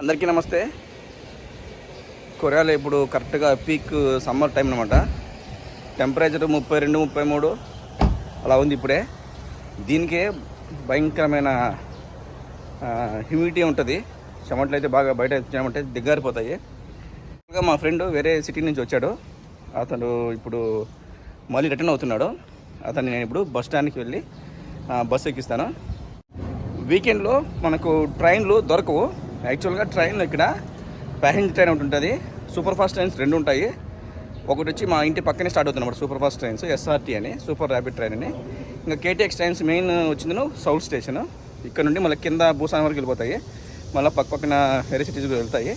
అందరికీ నమస్తే. కొరియాలో ఇప్పుడు కరెక్ట్గా పీక్ సమ్మర్ టైం అనమాట టెంపరేచర్ ముప్పై రెండు ముప్పై మూడు. అలా ఉంది ఇప్పుడే. దీనికే భయంకరమైన హ్యూమిడిటీ ఉంటుంది. చెమట్లు అయితే బాగా బయట చెమట దిగ్గారిపోతాయి. మా ఫ్రెండ్ వేరే సిటీ నుంచి వచ్చాడు. అతను ఇప్పుడు మళ్ళీ రిటర్న్ అవుతున్నాడు. అతన్ని నేను ఇప్పుడు బస్ స్టాండ్కి వెళ్ళి బస్సు ఎక్కిస్తాను. వీకెండ్లో మనకు ట్రైన్లు దొరకవు. యాక్చువల్గా ట్రైన్లు ఇక్కడ ప్యాసింజర్ ట్రైన్ ఒకటి ఉంటుంది. సూపర్ ఫాస్ట్ ట్రైన్స్ రెండు ఉంటాయి. ఒకటి వచ్చి మా ఇంటి పక్కనే స్టార్ట్ అవుతుంది అనమాట సూపర్ ఫాస్ట్ ట్రైన్స్ ఎస్ఆర్టీ అని సూపర్ ర్యాపిడ్ ట్రైన్ అని. ఇంకా కేటీఎక్స్ ట్రైన్స్ మెయిన్ వచ్చింది సౌత్ స్టేషన్. ఇక్కడ నుండి మళ్ళీ కింద భూసాన్ వరకు వెళ్ళిపోతాయి. మళ్ళీ పక్క పక్కన వేరే సిటీస్ వెళ్తాయి.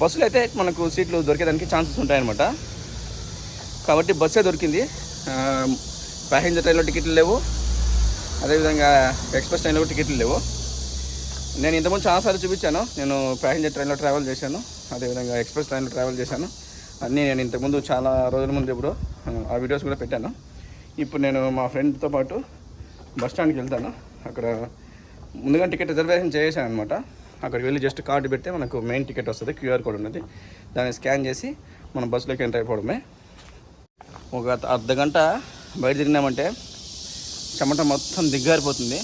బస్సులు అయితే మనకు సీట్లు దొరికేదానికి ఛాన్సెస్ ఉంటాయన్నమాట. కాబట్టి బస్సే దొరికింది. ప్యాసింజర్ ట్రైన్లో టికెట్లు లేవు. అదేవిధంగా ఎక్స్ప్రెస్ ట్రైన్లో టికెట్లు లేవు. నేను ఇంతకుముందు చాలాసార్లు చూపించాను. నేను ప్యాసింజర్ ట్రైన్లో ట్రావెల్ చేశాను. అదేవిధంగా ఎక్స్ప్రెస్ ట్రైన్లో ట్రావెల్ చేశాను. అన్నీ నేను ఇంతకుముందు చాలా రోజుల ముందు ఇప్పుడు ఆ, వీడియోస్ కూడా పెట్టాను. ఇప్పుడు నేను మా ఫ్రెండ్తో పాటు బస్ స్టాండ్కి వెళ్తాను. అక్కడ ముందుగా టికెట్ రిజర్వేషన్ చేసాను అనమాట అక్కడికి వెళ్ళి జస్ట్ కార్డు పెడితే మనకు మెయిన్ టికెట్ వస్తుంది క్యూఆర్ కోడ్ ఉన్నది. దాన్ని స్కాన్ చేసి మనం బస్సులోకి ఎంటర్ అయిపోవడమే. ఒక అర్ధ గంట బయట తిరిగినామంటే చెమట మొత్తం దిగ్గారిపోతుంది.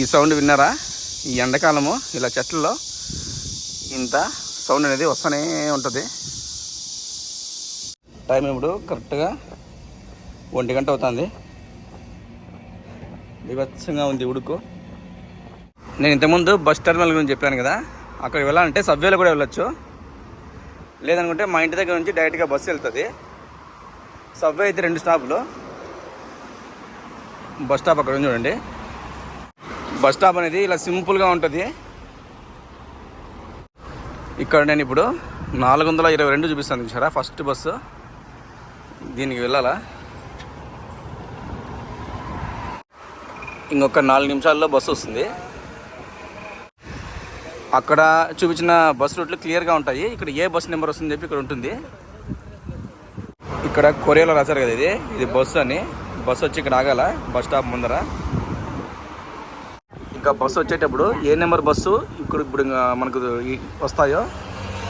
ఈ సౌండ్ విన్నారా? ఈ ఎండాకాలము ఇలా చెట్లలో ఇంత సౌండ్ అనేది వస్తూనే ఉంటుంది. టైం ఇప్పుడు కరెక్ట్గా ఒంటి గంట అవుతుంది. వివత్సంగా ఉంది ఉడుకు. నేను ఇంతకుముందు బస్ టెర్మినల్ గురించి చెప్పాను కదా అక్కడికి వెళ్ళాలంటే సబ్వేలో కూడా వెళ్ళొచ్చు. లేదనుకుంటే మా ఇంటి దగ్గర నుంచి డైరెక్ట్గా బస్సు వెళ్తుంది. సబ్వే అయితే రెండు స్టాపులు. బస్ స్టాప్ అక్కడ చూడండి. బస్ స్టాప్ అనేది ఇలా సింపుల్గా ఉంటుంది. ఇక్కడ నేను ఇప్పుడు నాలుగు వందల ఇరవై రెండు చూపిస్తాను చూసారా ఫస్ట్ బస్సు. దీనికి వెళ్ళాలా? ఇంకొక నాలుగు నిమిషాల్లో బస్సు వస్తుంది. అక్కడ చూపించిన బస్ రూట్లు క్లియర్గా ఉంటాయి. ఇక్కడ ఏ బస్ నెంబర్ వస్తుంది చెప్పి ఇక్కడ ఉంటుంది. ఇక్కడ కొరియాలో రాశారు కదా ఇది? ఇది బస్సు అని. బస్సు వచ్చి ఇక్కడ ఆగాల బస్ స్టాప్ ముందర. ఇంకా బస్సు వచ్చేటప్పుడు ఏ నెంబర్ బస్సు ఇక్కడ ఇప్పుడు ఇంకా మనకు వస్తాయో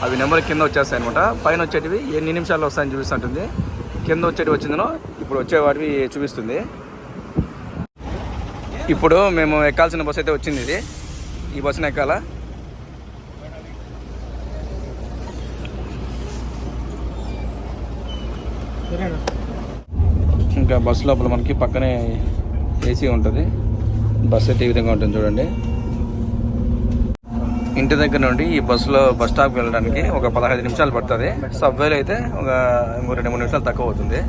అవి నెంబర్ కింద వచ్చేస్తాయి అనమాట పైన వచ్చేటివి ఎన్ని నిమిషాల్లో వస్తాయని చూపిస్తుంటుంది. కింద వచ్చేటివి వచ్చిందనో ఇప్పుడు వచ్చేవాటివి చూపిస్తుంది. ఇప్పుడు మేము ఎక్కాల్సిన బస్సు అయితే వచ్చింది ఇది. ఈ బస్సును ఎక్కాలా? ఇంకా బస్సు లోపల మనకి పక్కనే ఏసీ ఉంటుంది. బస్ అయితే ఈ విధంగా ఉంటుంది చూడండి. ఇంటి దగ్గర నుండి ఈ బస్సులో బస్ స్టాప్కి వెళ్ళడానికి ఒక పదహైదు నిమిషాలు పడుతుంది. సబ్వేలో అయితే ఒక ఇంకో రెండు మూడు నిమిషాలు తక్కువ అవుతుంది.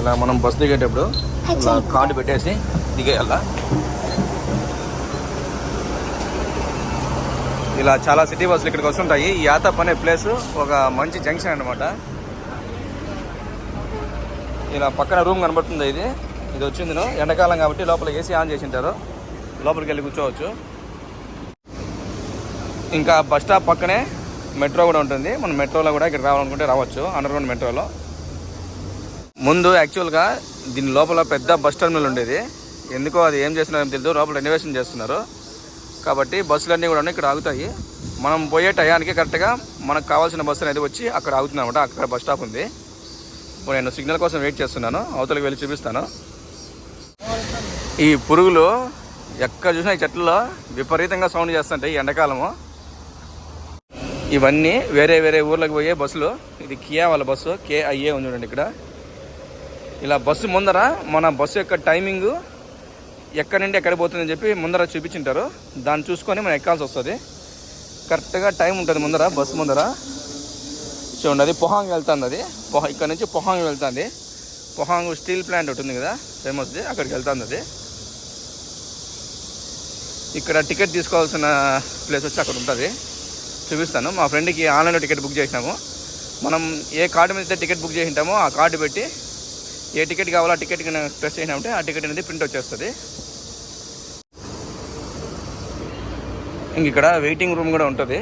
ఇలా మనం బస్ దిగేటప్పుడు ఇలా కార్డు పెట్టేసి దిగేయాల? ఇలా చాలా సిటీ బస్సులు ఇక్కడికి వస్తుంటాయి. ఈ యాతప్ అనే ప్లేస్ ఒక మంచి జంక్షన్ అన్నమాట. ఇలా పక్కన రూమ్ కనబడుతుంది ఇది. ఇది వచ్చింది ఎండాకాలం కాబట్టి లోపల ఏసీ ఆన్ చేసి ఉంటారు లోపలికి వెళ్ళి కూర్చోవచ్చు. ఇంకా బస్ స్టాప్ పక్కనే మెట్రో కూడా ఉంటుంది. మనం మెట్రోలో కూడా ఇక్కడ రావాలనుకుంటే రావచ్చు. అండర్గ్రౌండ్ మెట్రోలో ముందు యాక్చువల్గా దీని లోపల పెద్ద బస్ టర్మినల్ ఉండేది. ఎందుకో అది ఏం చేస్తున్నారో తెలియదు లోపల రెనోవేషన్ చేస్తున్నారు. కాబట్టి బస్సులన్నీ కూడా ఇక్కడ ఆగుతాయి. మనం పోయే టయానికి కరెక్ట్గా మనకు కావాల్సిన బస్సు అనేది వచ్చి అక్కడ ఆగుతుంది అనమాట అక్కడ బస్ స్టాప్ ఉంది. ఇప్పుడు నేను సిగ్నల్ కోసం వెయిట్ చేస్తున్నాను. అవతలకి వెళ్ళి చూపిస్తాను. ఈ పురుగులు ఎక్కడ చూసినా ఈ చెట్లలో విపరీతంగా సౌండ్ చేస్తుంటాయి ఈ ఎండాకాలము. ఇవన్నీ వేరే వేరే ఊర్లకు పోయే బస్సులు. ఇది కియా వాళ్ళ బస్సు. కేఐఏ ఉంది చూడండి ఇక్కడ. ఇలా బస్సు ముందర మన బస్సు యొక్క టైమింగు ఎక్కడి నుండి ఎక్కడ పోతుందని చెప్పి ముందర చూపించింటారు. దాన్ని చూసుకొని మనం ఎక్కాల్సి వస్తుంది. కరెక్ట్గా టైం ఉంటుంది ముందర బస్సు ముందర. చూడండి అది పొహాంగ్ వెళ్తుంది అది. పొహ ఇక్కడ నుంచి పొహాంగ్ వెళ్తుంది. పొహాంగ్ స్టీల్ ప్లాంట్ ఉంటుంది కదా ఫేమస్ది అక్కడికి వెళ్తుంది అది. ఇక్కడ టికెట్ తీసుకోవాల్సిన ప్లేస్ వచ్చి అక్కడ ఉంటుంది. చూపిస్తాను. మా ఫ్రెండ్కి ఆన్లైన్లో టికెట్ బుక్ చేసినాము. మనం ఏ కార్డు మీద టికెట్ బుక్ చేసి ఉంటామో ఆ కార్డు పెట్టి ఏ టికెట్ కావాలో ఆ టికెట్ ప్రెస్ చేసినామంటే ఆ టికెట్ అనేది ప్రింట్ వచ్చేస్తుంది. ఇంక ఇక్కడ వెయిటింగ్ రూమ్ కూడా ఉంటుంది.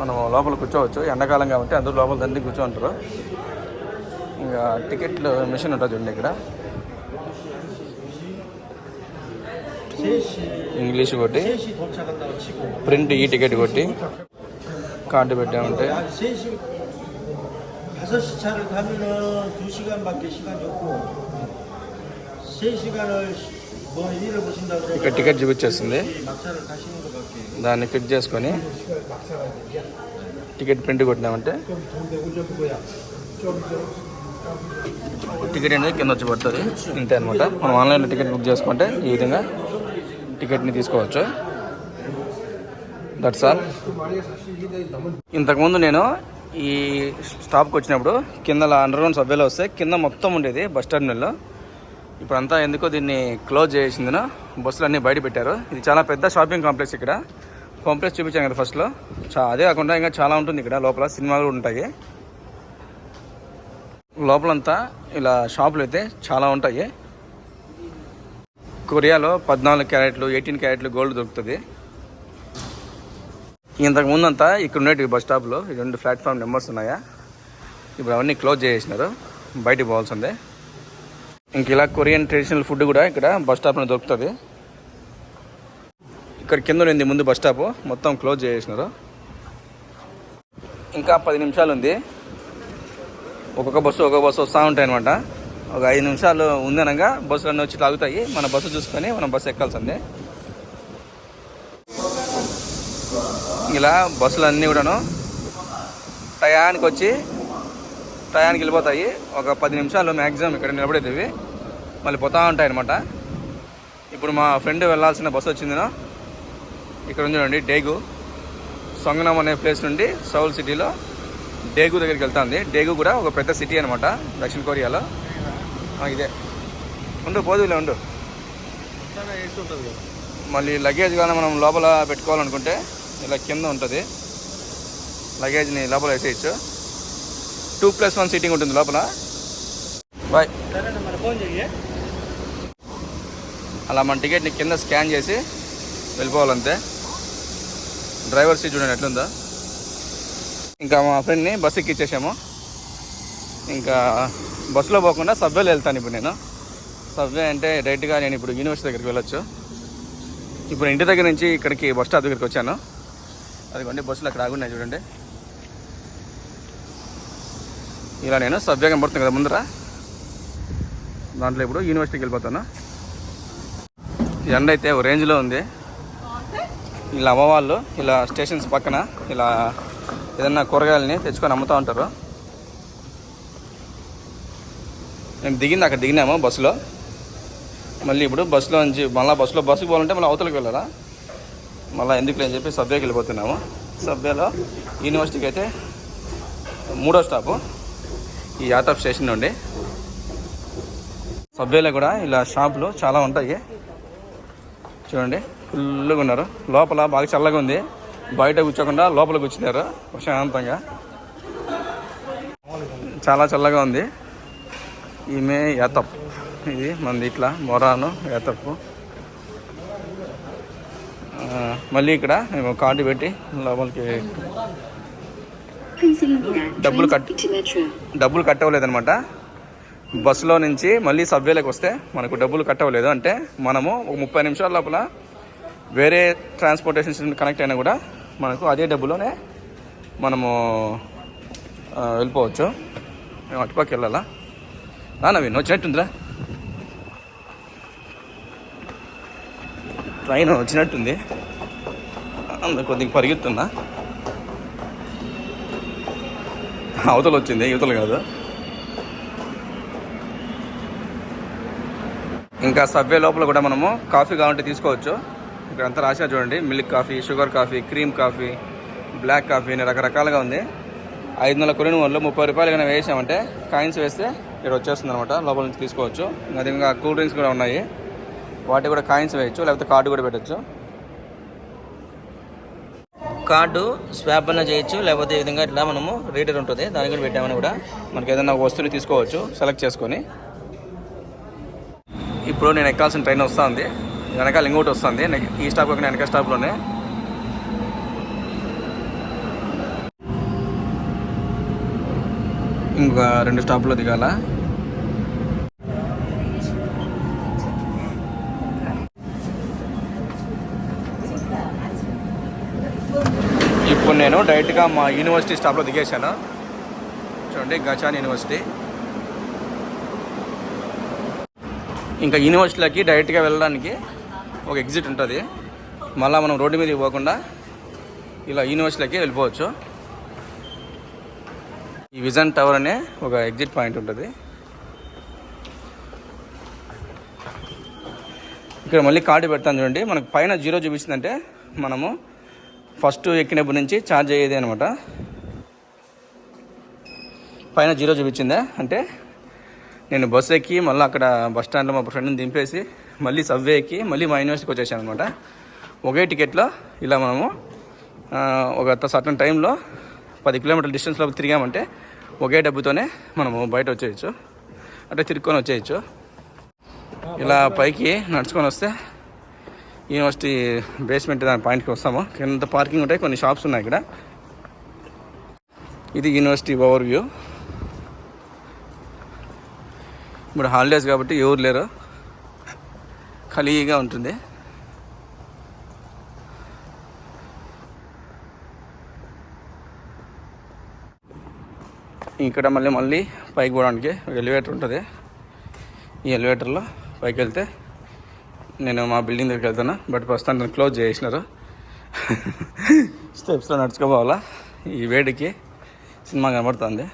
మనం లోపల కూర్చోవచ్చు. ఎండాకాలం కాబట్టి అందరూ లోపల తండ్రి కూర్చోంటారు. ఇంకా టికెట్లు మిషన్ ఉంటుంది చూడండి ఇక్కడ. ఇంగ్లీష్ కొట్టి ప్రింట్ ఈ టికెట్ కొట్టి కార్డు పెట్టామంటే. 5시 차를 타면은 2시간밖에 시간이 없고 3시간을 뭐 일을 보신다고 ఇక్కడ టికెట్ చూపించేస్తుంది 막차를 가시는 것밖에 దాన్ని క్లిక్ చేసుకొని టికెట్ ప్రింట్ కొట్టినామంటే టికెట్ అనేది కింద వచ్చి పడుతుంది ఇంతే అనమాట మనం ఆన్లైన్లో టికెట్ బుక్ చేసుకుంటే ఈ విధంగా టికెట్ని తీసుకోవచ్చు దట్స్ ఆల్ ఇంతకుముందు నేను ఈ స్టాప్కి వచ్చినప్పుడు కింద అండర్గ్రౌండ్ సబ్వేలో వస్తే కింద మొత్తం ఉండేది బస్ టర్మినల్లో ఇప్పుడంతా ఎందుకో దీన్ని క్లోజ్ చేసిందిన బస్సులు అన్నీ బయట పెట్టారు. ఇది చాలా పెద్ద షాపింగ్ కాంప్లెక్స్ ఇక్కడ. కాంప్లెక్స్ చూపించాను కదా ఫస్ట్లో చా అదే కాకుండా ఇంకా చాలా ఉంటుంది ఇక్కడ లోపల. సినిమాలు ఉంటాయి. లోపలంతా ఇలా షాపులు అయితే చాలా ఉంటాయి. కొరియాలో పద్నాలుగు క్యారెట్లు ఎయిటీన్ క్యారెట్లు గోల్డ్ దొరుకుతుంది. ఇంతకు ముందంతా ఇక్కడ ఉండేవి బస్ స్టాప్లో. ఈ రెండు ప్లాట్ఫామ్ నెంబర్స్ ఉన్నాయా? ఇప్పుడు అవన్నీ క్లోజ్ చేసేసినారు. బయటికి పోవాల్సిందే. ఇంక ఇలా కొరియన్ ట్రెడిషనల్ ఫుడ్ కూడా ఇక్కడ బస్ స్టాప్లో దొరుకుతుంది. ఇక్కడ కింద ఉంది ముందు బస్ స్టాప్. మొత్తం క్లోజ్ చేసేసినారు. ఇంకా పది నిమిషాలు ఉంది. ఒక్కొక్క బస్సు ఒక్కొక్క బస్సు వస్తూ ఉంటాయి అనమాట ఒక ఐదు నిమిషాలు ఉందనగా బస్సులు అన్నీ వచ్చి లాగుతాయి మన బస్సు చూసుకొని మనం బస్సు ఎక్కాల్సిందే. ఇలా బస్సులు అన్నీ కూడాను టయానికి వచ్చి టయానికి వెళ్ళిపోతాయి ఒక పది నిమిషాలు మ్యాక్సిమం ఇక్కడ నిలబడేది మళ్ళీ పోతా ఉంటాయి అనమాట ఇప్పుడు మా ఫ్రెండ్ వెళ్ళాల్సిన బస్సు వచ్చిందినో ఇక్కడ ఉంది చూడండి డేగు. సొంగనం అనే ప్లేస్ నుండి సౌల్ సిటీలో డేగు దగ్గరికి వెళ్తుంది. డేగు కూడా ఒక పెద్ద సిటీ అనమాట దక్షిణ కొరియాలో. ఇదే. ఉండు పోదులే ఉండు. మళ్ళీ లగేజ్ కానీ మనం లోపల పెట్టుకోవాలనుకుంటే ఇలా కింద ఉంటుంది. లగేజ్ని లోపల వేసేయచ్చు. టూ ప్లస్ వన్ సీటింగ్ ఉంటుంది లోపల. బాయ్. అలా మన టికెట్ని కింద స్కాన్ చేసి వెళ్ళిపోవాలంతే. డ్రైవర్ సీట్ చూడండి ఎట్లుందో. ఇంకా మా ఫ్రెండ్ని బస్ ఎక్కిచ్చేసాము. ఇంకా బస్సులో పోకుండా సబ్వేలో వెళ్తాను ఇప్పుడు నేను. సబ్వే అంటే డైరెక్ట్గా నేను ఇప్పుడు యూనివర్సిటీ దగ్గరికి వెళ్ళొచ్చు. ఇప్పుడు ఇంటి దగ్గర నుంచి ఇక్కడికి బస్ స్టాప్ దగ్గరికి వచ్చాను. అదిగోండి బస్సులు అక్కడ ఆగున్నాయి చూడండి. ఇలా నేను సబ్వే కనబడుతుంది కదా ముందర. దాంట్లో ఇప్పుడు యూనివర్సిటీకి వెళ్ళిపోతాను? ఎండ అయితే ఓ రేంజ్లో ఉంది. ఇలా అమ్మవాళ్ళు ఇలా స్టేషన్స్ పక్కన ఇలా ఏదన్నా కూరగాయలని తెచ్చుకొని అమ్ముతూ ఉంటారు. మేము దిగింది అక్కడ దిగినాము బస్సులో. మళ్ళీ ఇప్పుడు బస్సులో నుంచి మళ్ళీ బస్సులో బస్సుకి పోవాలంటే మళ్ళీ అవతలకి వెళ్ళాలా? మళ్ళీ ఎందుకు అని చెప్పి సబ్వేకి వెళ్ళిపోతున్నాము. సబ్వేలో యూనివర్సిటీకి అయితే మూడో స్టాపు ఈ యాతప్ స్టేషన్ నుండి. సబ్వేలో కూడా ఇలా షాపులు చాలా ఉంటాయి. చూడండి ఫుల్గా ఉన్నారు. లోపల బాగా చల్లగా ఉంది. బయట కూర్చోకుండా లోపల కూర్చున్నారు ప్రశాంతంగా. చాలా చల్లగా ఉంది. ఈమె యాతప్ ఇది మనది ఇట్లా మొరాను యాతప్పు మళ్ళీ ఇక్కడ మేము కార్డు పెట్టి లోపలికి డబ్బులు కట్- డబ్బులు కట్టవలేదనమాట బస్సులో నుంచి మళ్ళీ సబ్వేలోకి వస్తే మనకు డబ్బులు కట్టవలేదు. అంటే మనము ఒక ముప్పై నిమిషాల లోపల వేరే ట్రాన్స్పోర్టేషన్ కనెక్ట్ అయినా కూడా మనకు అదే డబ్బులోనే మనము వెళ్ళిపోవచ్చు. మేము అటుపక్క వెళ్ళాలా? నా నవీన్ వచ్చినట్టుందిరా ట్రైన్ వచ్చినట్టుంది. అందుకు కొద్దిగా పరిగెత్తున్నా. అవతల వచ్చింది యువతలు కాదు. ఇంకా సబ్వే లోపల కూడా మనము కాఫీ కావాలంటే తీసుకోవచ్చు. ఇక్కడ అంతా రాశా చూడండి. Milk coffee sugar coffee cream coffee black coffee అని రకరకాలుగా ఉంది. ఐదు వందల కొన్ని వాళ్ళు ముప్పై రూపాయలు కనుక వేసామంటే కాయిన్స్ వేస్తే ఇక్కడ వచ్చేస్తుంది అనమాట లోపల నుంచి తీసుకోవచ్చు. అదేవిధంగా ఇంకా కూల్ డ్రింక్స్ కూడా ఉన్నాయి. వాటి కూడా కాయిన్స్ వేయచ్చు లేకపోతే కార్డు కూడా పెట్టచ్చు. కార్డు స్వాప్ అన్న చేయొచ్చు లేకపోతే ఈ విధంగా ఇట్లా మనము రీడర్ ఉంటుంది దాని కూడా పెట్టామని కూడా మనకి ఏదైనా వస్తువుని తీసుకోవచ్చు సెలెక్ట్ చేసుకొని. ఇప్పుడు నేను ఎక్కాల్సిన ట్రైన్ వస్తుంది వెనకాల ఇంకోటి వస్తుంది ఈ స్టాప్ ఒక వెనక స్టాప్లోనే. ఇంకా రెండు స్టాప్లో దిగాల? నేను డైరెక్ట్గా మా యూనివర్సిటీ స్టాప్లో దిగేశాను. చూడండి గచాన్ యూనివర్సిటీ ఇంకా యూనివర్సిటీలోకి డైరెక్ట్గా వెళ్ళడానికి ఒక ఎగ్జిట్ ఉంటుంది. మళ్ళీ మనం రోడ్డు మీద పోకుండా ఇలా యూనివర్సిటీలోకి వెళ్ళిపోవచ్చు. ఈ విజన్ టవర్ అనే ఒక ఎగ్జిట్ పాయింట్ ఉంటుంది. ఇక్కడ మళ్ళీ కార్డు పెడతాను చూడండి. మనకు పైన జీరో చూపిస్తుందంటే మనము ఫస్ట్ ఎక్కినప్పటి నుంచి ఛార్జ్ అయ్యేది అనమాట పైన జీరో చూపించిందా? అంటే నేను బస్సు ఎక్కి మళ్ళీ అక్కడ బస్ స్టాండ్లో మా ఫ్రెండ్ని దింపేసి మళ్ళీ సబ్వే ఎక్కి మళ్ళీ మా యూనివర్సిటీకి వచ్చేసాను అనమాట ఒకే టికెట్లో ఇలా మనము ఒక సర్టన్ టైంలో పది కిలోమీటర్ల డిస్టెన్స్లో తిరిగామంటే ఒకే డబ్బుతోనే మనము బయట వచ్చేయచ్చు. అంటే తిరుక్కొని వచ్చేయచ్చు. ఇలా పైకి నడుచుకొని వస్తే యూనివర్సిటీ బేస్మెంట్ దాని పాయింట్కి వస్తాము. కింద పార్కింగ్ ఉంటాయి కొన్ని షాప్స్ ఉన్నాయి ఇక్కడ. ఇది యూనివర్సిటీ ఓవర్ వ్యూ ఇప్పుడు హాలిడేస్ కాబట్టి ఎవరు లేరు. ఖాళీగా ఉంటుంది. ఇక్కడ మళ్ళీ మళ్ళీ పైకి పోవడానికి ఎలివేటర్ ఉంటుంది. ఈ ఎలివేటర్లో పైకి వెళ్తే నేను మా బిల్డింగ్ దగ్గరికి వెళ్తాను బట్ ప్రస్తుతానికి క్లోజ్ చేసినారు. స్టెప్స్లో నడుచుకోపోవాలా? ఈ వేడికి సినిమా కనబడుతుంది.